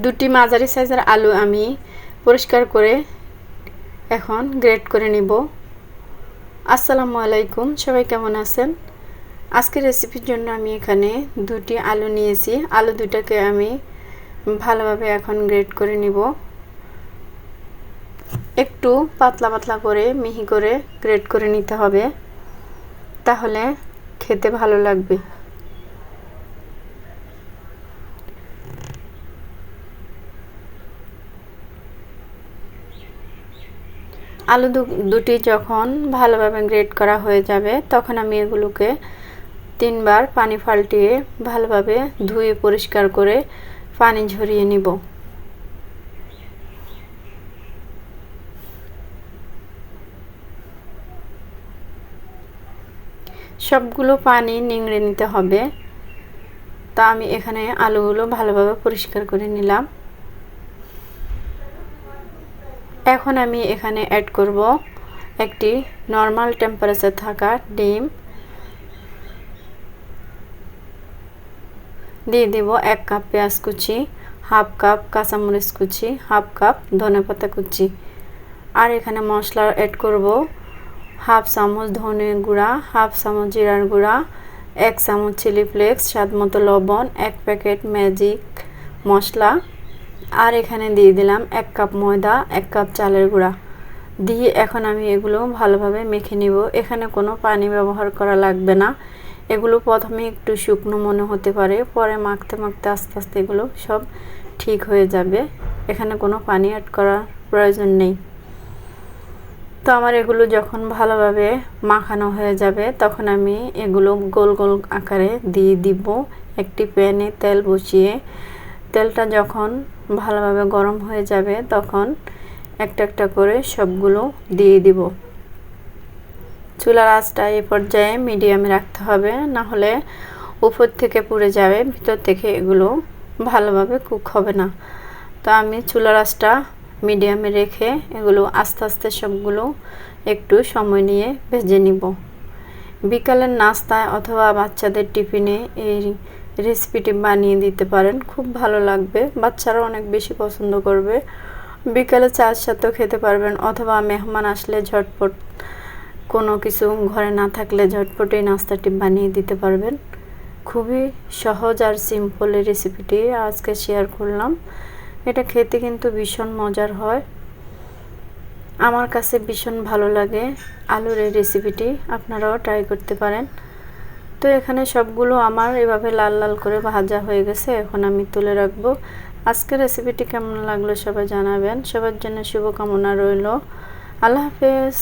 দুটি মাঝারি সাইজের আলু আমি পরিষ্কার করে এখন গ্রেট করে নিব। আসসালামু আলাইকুম, সবাই কেমন আছেন? আজকের রেসিপির জন্য আমি এখানে দুটি আলু নিয়েছি। আলু দুটাকে আমি ভালোভাবে এখন গ্রেট করে নিব। একটু পাতলা পাতলা করে মিহি করে গ্রেট করে নিতে হবে। তাহলে খেতে ভালো লাগবে। আলু দুটি যখন ভালোভাবে গ্রেট করা হয়ে যাবে, তখন আমি এগুলোকে তিনবার পানি ফাল্টিয়ে ভালোভাবে ধুয়ে পরিষ্কার করে পানি ঝরিয়ে নিব। সবগুলো পানি নিংড়ে নিতে হবে। তা আমি এখানে আলুগুলো ভালোভাবে পরিষ্কার করে নিলাম। এখন আমি এখানে অ্যাড করব একটি নর্মাল টেম্পারেচার থাকা ডিম। দিয়ে দেব এক কাপ পেঁয়াজ কুচি হাফ কাপ কাঁচামরিচ কুচি হাফ কাপ ধনে পাতা কুচি। আর এখানে মশলা অ্যাড করব হাফ চামচ ধনে গুঁড়া হাফ চামচ জিরার গুঁড়া, এক চামচ চিলি ফ্লেক্স স্বাদ মতো লবণ, এক প্যাকেট ম্যাজিক মশলা। আর এখানে দিয়ে দিলাম এক কাপ ময়দা, এক কাপ চালের গুঁড়া। দিয়ে এখন আমি এগুলো ভালোভাবে মেখে নিব। এখানে কোনো পানি ব্যবহার করা লাগবে না। এগুলো প্রথমে একটু শুকনো মনে হতে পারে, পরে মাখতে মাখতে আস্তে আস্তে এগুলো সব ঠিক হয়ে যাবে। এখানে কোনো পানি অ্যাড করার প্রয়োজন নেই। তো আমার এগুলো যখন ভালোভাবে মাখানো হয়ে যাবে, তখন আমি এগুলো গোল গোল আকারে দিয়ে দিব। একটি প্যানে তেল বসিয়ে তেলটা যখন ভালোভাবে গরম হয়ে যাবে, তখন একটা একটা করে সবগুলো দিয়ে দিব। চুলার আঁচটা এ পর্যায়ে মিডিয়ামে রাখতে হবে না হলে উপর থেকে পুড়ে যাবে, ভিতর থেকে এগুলো ভালোভাবে কুক হবে না। তো আমি চুলার আঁচটা মিডিয়ামে রেখে এগুলো আস্তে আস্তে সবগুলো একটু সময় নিয়ে ভেজে নিব। বিকালের নাস্তায় অথবা বাচ্চাদের টিফিনে এই রেসিপিটি বানিয়ে দিতে পারেন, খুব ভালো লাগবে। বাচ্চারা অনেক বেশি পছন্দ করবে। বিকালে চার সাথেও খেতে পারবেন, অথবা মেহমান আসলে ঝটপট কোনো কিছু ঘরে না থাকলে ঝটপট এই নাস্তাটি বানিয়ে দিতে পারবেন। খুবই সহজ আর সিম্পল এই রেসিপিটি আজকে শেয়ার করলাম। এটা খেতে কিন্তু ভীষণ মজার হয়। আমার কাছে ভীষণ ভালো লাগে আলুর এই রেসিপিটি আপনারাও ট্রাই করতে পারেন। তো এখানে সবগুলো আমার এভাবে লাল লাল করে ভাজা হয়ে গেছে, এখন আমি তুলে রাখব। আজকের রেসিপিটি কেমন লাগল সবাই জানাবেন। সবার জন্য শুভকামনা রইল। আল্লাহ হাফেজ।